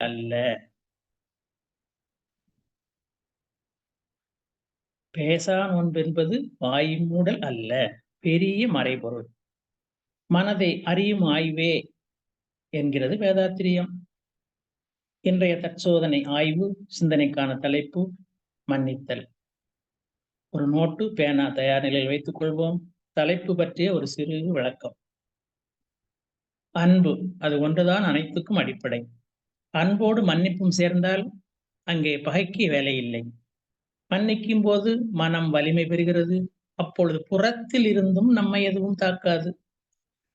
அல்ல. பேசா நோன்பென்பது வாய்மூடல் அல்ல பெரிய மறைபொருள். மனதை அறியும் ஆய்வே என்கிறது வேதாத்திரியம். இன்றைய தற்சோதனை ஆய்வு சிந்தனைக்கான தலைப்பு மன்னித்தல். ஒரு நோட்டு பேனா தயார் நிலையில் வைத்துக் கொள்வோம். தலைப்பு பற்றிய ஒரு சிறு விளக்கம். அன்பு அது ஒன்றுதான் அனைத்துக்கும் அடிப்படை. அன்போடு மன்னிப்பும் சேர்ந்தால் அங்கே பகைக்கு வேலை இல்லை மன்னிக்கும் போது மனம் வலிமை பெறுகிறது. அப்பொழுது புறத்தில் இருந்தும் நம்மை எதுவும் தாக்காது.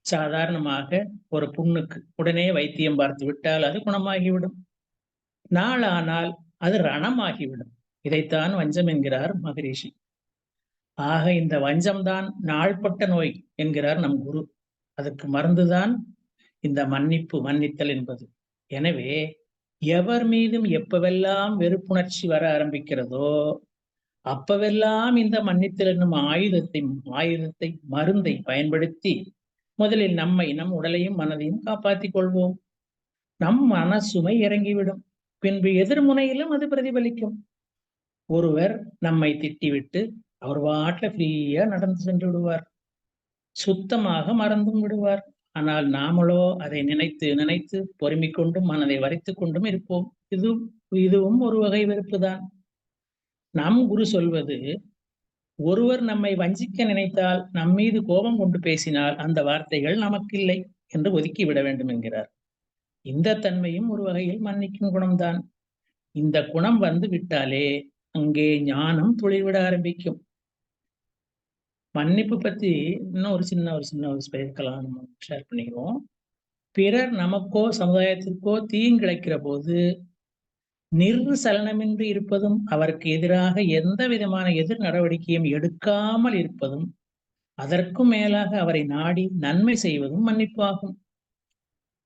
சாதாரணமாக ஒரு புண்ணுக்கு உடனே வைத்தியம் பார்த்து விட்டால் அது குணமாகிவிடும். நாளானால் அது ரணமாகிவிடும். இதைத்தான் வஞ்சம் என்கிறார் மகரிஷி. ஆக இந்த வஞ்சம்தான் நாள்பட்ட நோய் என்கிறார் நம் குரு. அதுக்கு மருந்துதான் இந்த மன்னிப்பு மன்னித்தல் என்பது. எனவே எவர் மீதும் எப்பவெல்லாம் வெறுப்புணர்ச்சி வர ஆரம்பிக்கிறதோ அப்பவெல்லாம் இந்த மன்னித்தல் என்னும் ஆயுதத்தை ஆயுதத்தை மருந்தை பயன்படுத்தி முதலில் நம்மை நம் உடலையும் மனதையும் காப்பாற்றிக் கொள்வோம். நம் மனசுமை இறங்கிவிடும். பின்பு எதிர்முனையிலும் அது பிரதிபலிக்கும். ஒருவர் நம்மை திட்டிவிட்டு அவர் வாட்டில் ஃப்ரீயா நடந்து சென்று விடுவார். சுத்தமாக மறந்தும் விடுவார். ஆனால் நாமளோ அதை நினைத்து நினைத்து பொறுமை கொண்டும் மனதை வரைத்து கொண்டும் இருப்போம். இது இதுவும் ஒரு வகை வெறுப்புதான் நம் குரு சொல்வது ஒருவர் நம்மை வஞ்சிக்க நினைத்தால் நம் மீது கோபம் கொண்டு பேசினால் அந்த வார்த்தைகள் நமக்கு இல்லை என்று ஒதுக்கி விட வேண்டும் என்கிறார். இந்த தன்மையும் ஒரு வகையில் மன்னிக்கும் குணம்தான் இந்த குணம் வந்து விட்டாலே அங்கே ஞானம் துளிர்விட ஆரம்பிக்கும். மன்னிப்பு பத்தி இன்னும் ஒரு சின்ன ஒரு சின்ன ஒரு ஸ்பெக்கலாம் நம்ம ஷேர் பண்ணிக்கிறோம் பிறர் நமக்கோ சமுதாயத்திற்கோ தீங்கிழைக்கிற போது நிர்சலனமின்றி இருப்பதும் அவருக்கு எதிராக எந்த விதமான எதிர் நடவடிக்கையும் எடுக்காமல் இருப்பதும் அதற்கும் மேலாக அவரை நாடி நன்மை செய்வதும் மன்னிப்பாகும்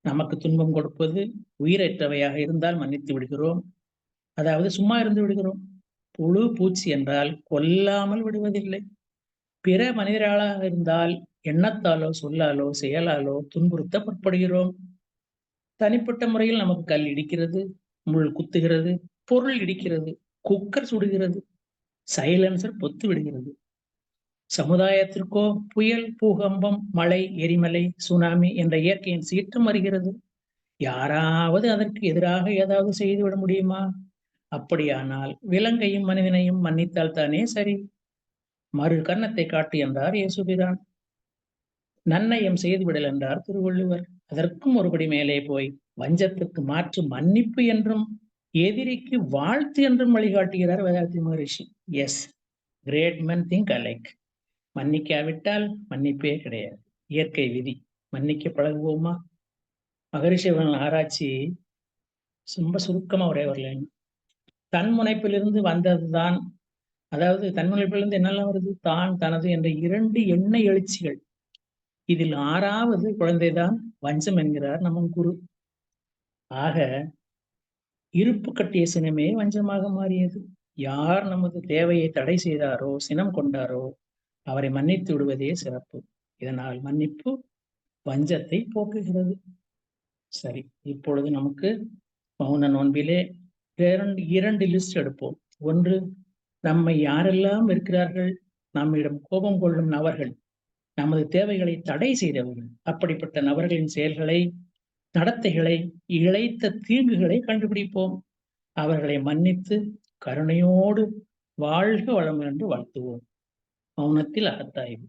நமக்கு துன்பம் கொடுப்பது உயிரற்றவையாக இருந்தால் மன்னித்து விடுகிறோம். அதாவது சும்மா இருந்து விடுகிறோம். புழு பூச்சி என்றால் கொல்லாமல் விடுவதில்லை. பிற மனிதர்களாக இருந்தால் எண்ணத்தாலோ சொல்லாலோ செயலாலோ துன்புறுத்த முற்படுகிறோம். தனிப்பட்ட முறையில் நமக்கு கல் இடிக்கிறது முள் குத்துகிறது பொருள் இடிக்கிறது குக்கர் சுடுகிறது சைலன்சர் பொத்து விடுகிறது. சமுதாயத்திற்கோ புயல் பூகம்பம் மழை எரிமலை சுனாமி என்ற இயற்கையின் சீற்றம் வருகிறது. யாராவது அதற்கு எதிராக ஏதாவது செய்துவிட முடியுமா? அப்படியானால் விலங்கையும் மனிதனையும் மன்னித்தால் தானே சரி. மறு கன்னத்தை காட்டு என்றார் இயேசுபிரான் நன்னயம் செய்துவிடல் என்றார் திருவள்ளுவர். அதற்கும் ஒருபடி மேலே போய் வஞ்சத்துக்கு மாற்று மன்னிப்பு என்றும் எதிரிக்கு வாழ்த்து என்றும் வழிகாட்டுகிறார் Vethathiri Maharishi. As great men think alike மன்னிக்காவிட்டால் மன்னிப்பே கிடையாது. இயற்கை விதி. மன்னிக்க பழகுவோமா? மகரிஷிவன் ஆராய்ச்சி ரொம்ப சுருக்கமா ஒரே தன் முனைப்பிலிருந்து வந்ததுதான் அதாவது தன்முனைப்பிலிருந்து என்னெல்லாம் வருது? தான் தனது என்ற இரண்டு எண்ணெய் எழுச்சிகள். இதில் ஆறாவது குழந்தைதான் வஞ்சம் என்கிறார் நம்ம குரு. ஆக இருப்பு கட்டிய சினமே வஞ்சமாக மாறியது. யார் நமது தேவையை தடை செய்தாரோ சினம் கொண்டாரோ அவரை மன்னித்து விடுவதே சிறப்பு. இதனால் மன்னிப்பு வஞ்சத்தை போக்குகிறது. சரி இப்பொழுது நமக்கு மௌன நோன்பிலே இரண்டு இரண்டு லிஸ்ட் எடுப்போம். ஒன்று நம்மை யாரெல்லாம் இருக்கிறார்கள்? நம்மிடம் கோபம் கொள்ளும் நபர்கள் நமது தேவைகளை தடை செய்தவர்கள் அப்படிப்பட்ட நபர்களின் செயல்களை நடத்தைகளை இழைத்த தீங்குகளை கண்டுபிடிப்போம். அவர்களை மன்னித்து கருணையோடு வாழ்க வளம் என்று வாழ்த்துவோம். மௌனத்தில் அகத்தாய்வு.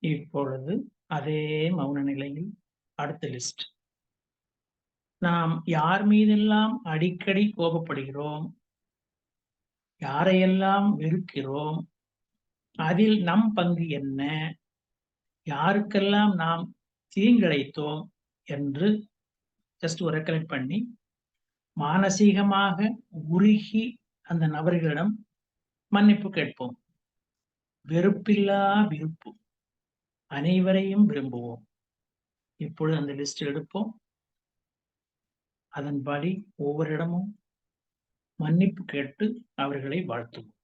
இப்பொழுது அதே மௌன நிலையில் அடுத்த லிஸ்ட் நாம் யார் மீதெல்லாம் அடிக்கடி கோபப்படுகிறோம்? யாரையெல்லாம் வெறுக்கிறோம்? அதில் நம் பங்கு என்ன? யாருக்கெல்லாம் நாம் தீங்கிழைத்தோம்? என்று ஜஸ்ட் ஒரு ரெக்கலெக்ட் பண்ணி மானசீகமாக உருகி அந்த நபர்களிடம் மன்னிப்பு கேட்போம். வெறுப்பில்லா விருப்பு. அனைவரையும் விரும்புவோம். இப்பொழுது அந்த லிஸ்ட் எடுப்போம். அதன்படி ஒவ்வொரு இடமும் மன்னிப்பு கேட்டு அவர்களை வாழ்த்துவோம்.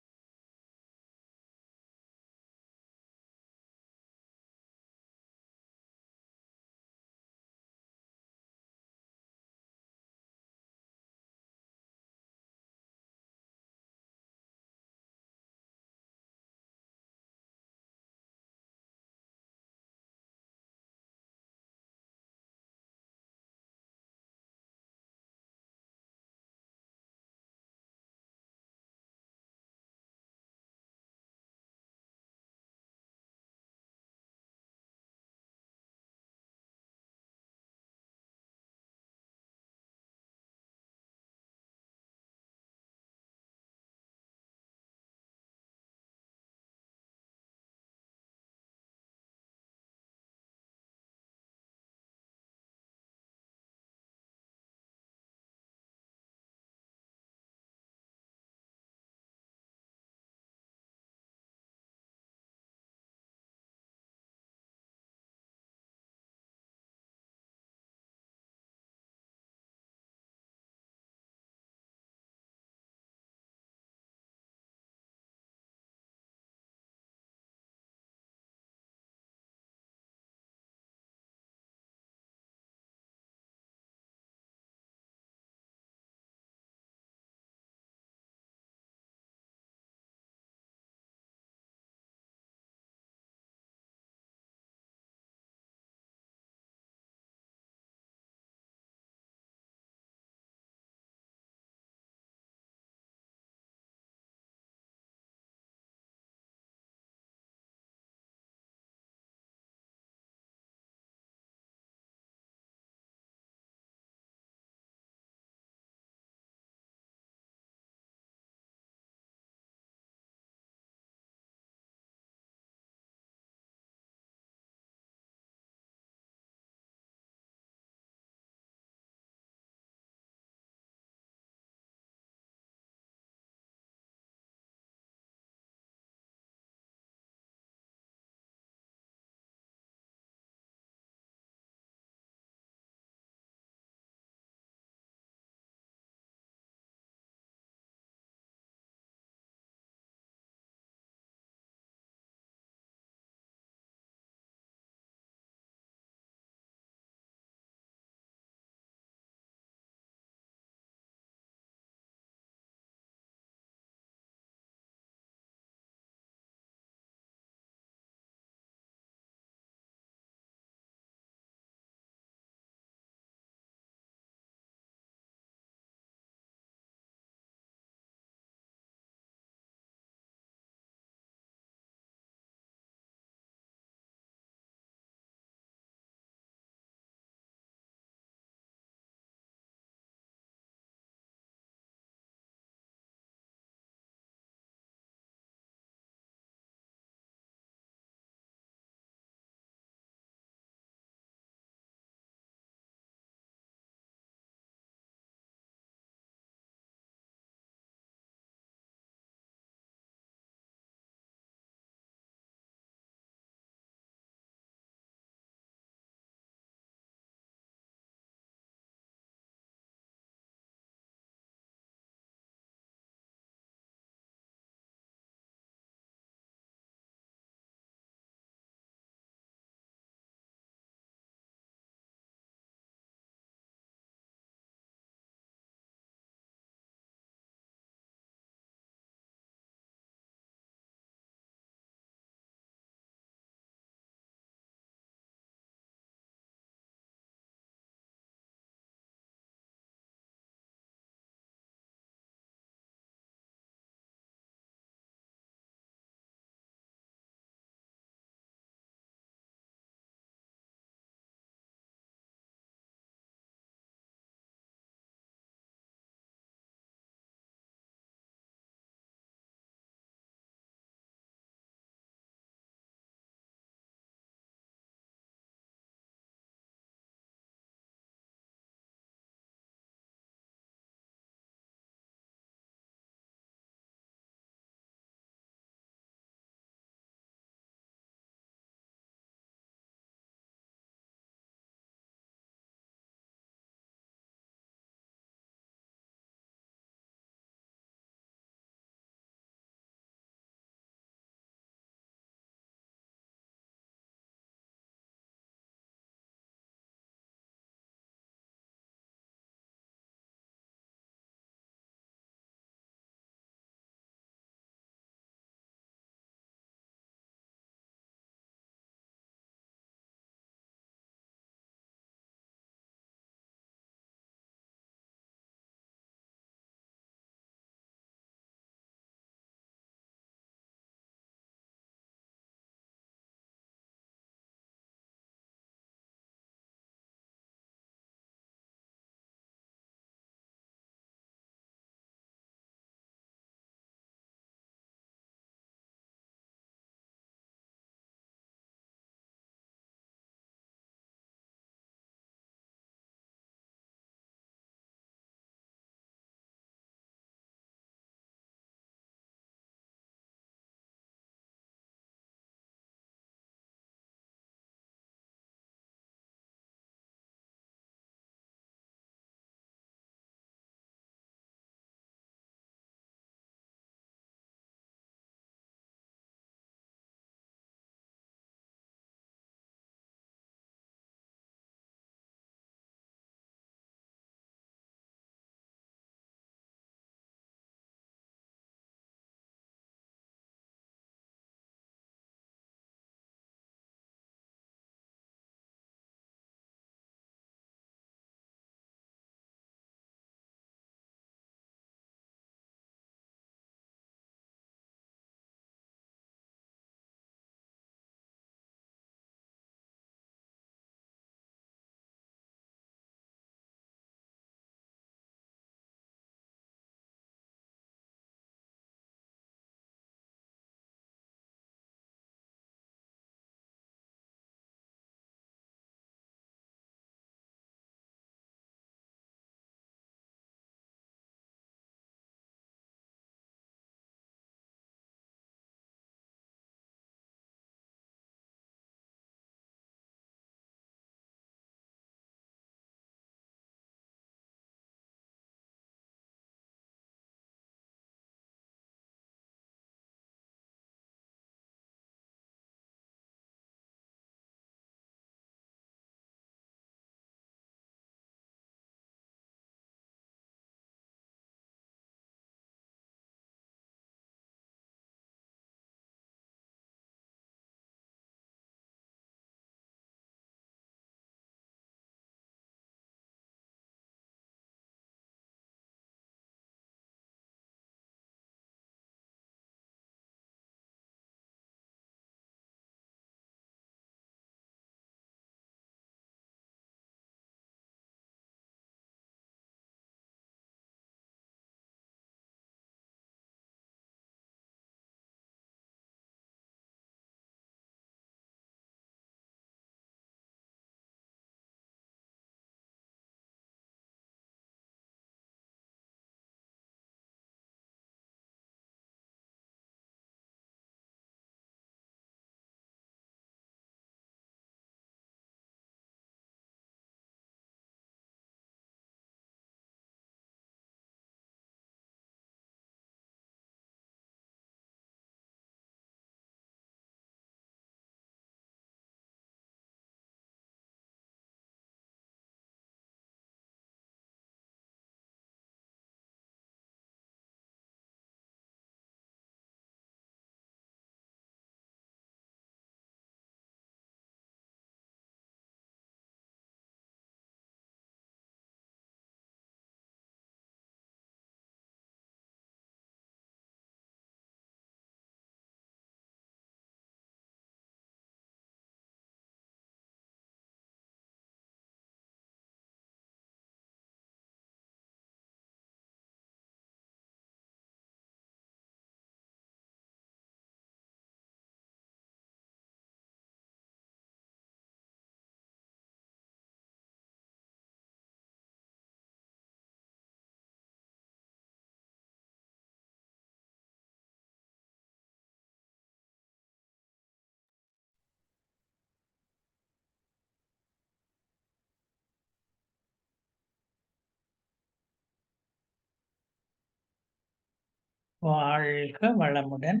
வாழ்க வளமுடன்.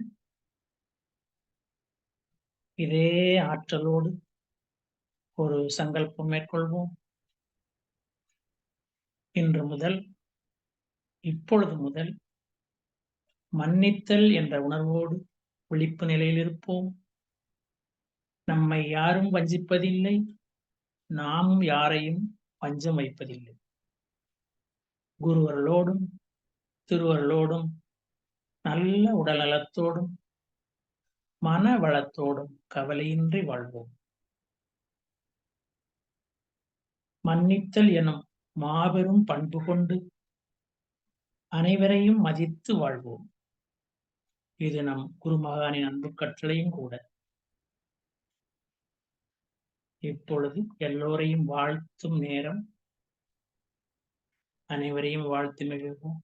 இதே ஆற்றலோடு ஒரு சங்கல்பம் மேற்கொள்வோம். இன்று முதல் இப்பொழுது முதல் மன்னித்தல் என்ற உணர்வோடு விழிப்பு நிலையில் இருப்போம். நம்மை யாரும் வஞ்சிப்பதில்லை நாமும் யாரையும் வஞ்சம் வைப்பதில்லை. குருவர்களோடும் திருவர்களோடும் நல்ல உடல்நலத்தோடும் மன வளத்தோடும் கவலையின்றி வாழ்வோம். மன்னித்தல் எனும் மாபெரும் பண்பு கொண்டு அனைவரையும் மதித்து வாழ்வோம். இது நம் குருமகானின் அன்பு கட்டளையும் கூட. இப்பொழுது எல்லோரையும் வாழ்த்தும் நேரம். அனைவரையும் வாழ்த்து மகிழ்வோம்.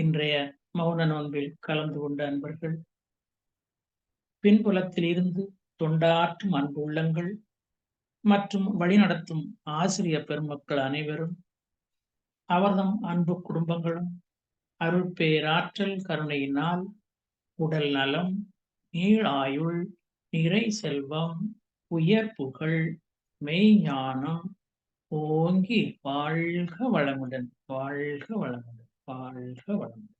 இன்றைய மௌன நோன்பில் கலந்து கொண்ட அன்பர்கள் பின்புலத்தில் இருந்து தொண்டாற்றும் அன்பு உள்ளங்கள் மற்றும் வழிநடத்தும் ஆசிரிய பெருமக்கள் அனைவரும் அவர்தம் அன்பு குடும்பங்களும் அருள்பேராற்றல் கருணையினால் உடல் நலம் நீளாயுள் நிறை செல்வம் உயர் புகழ் மெய்ஞானம் ஓங்கி வாழ்க வளமுடன் வாழ்க வளமுடன். வாழ்க வளமுடன்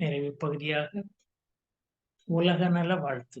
நிறைவு பகுதியாக உலக நல வாழ்த்து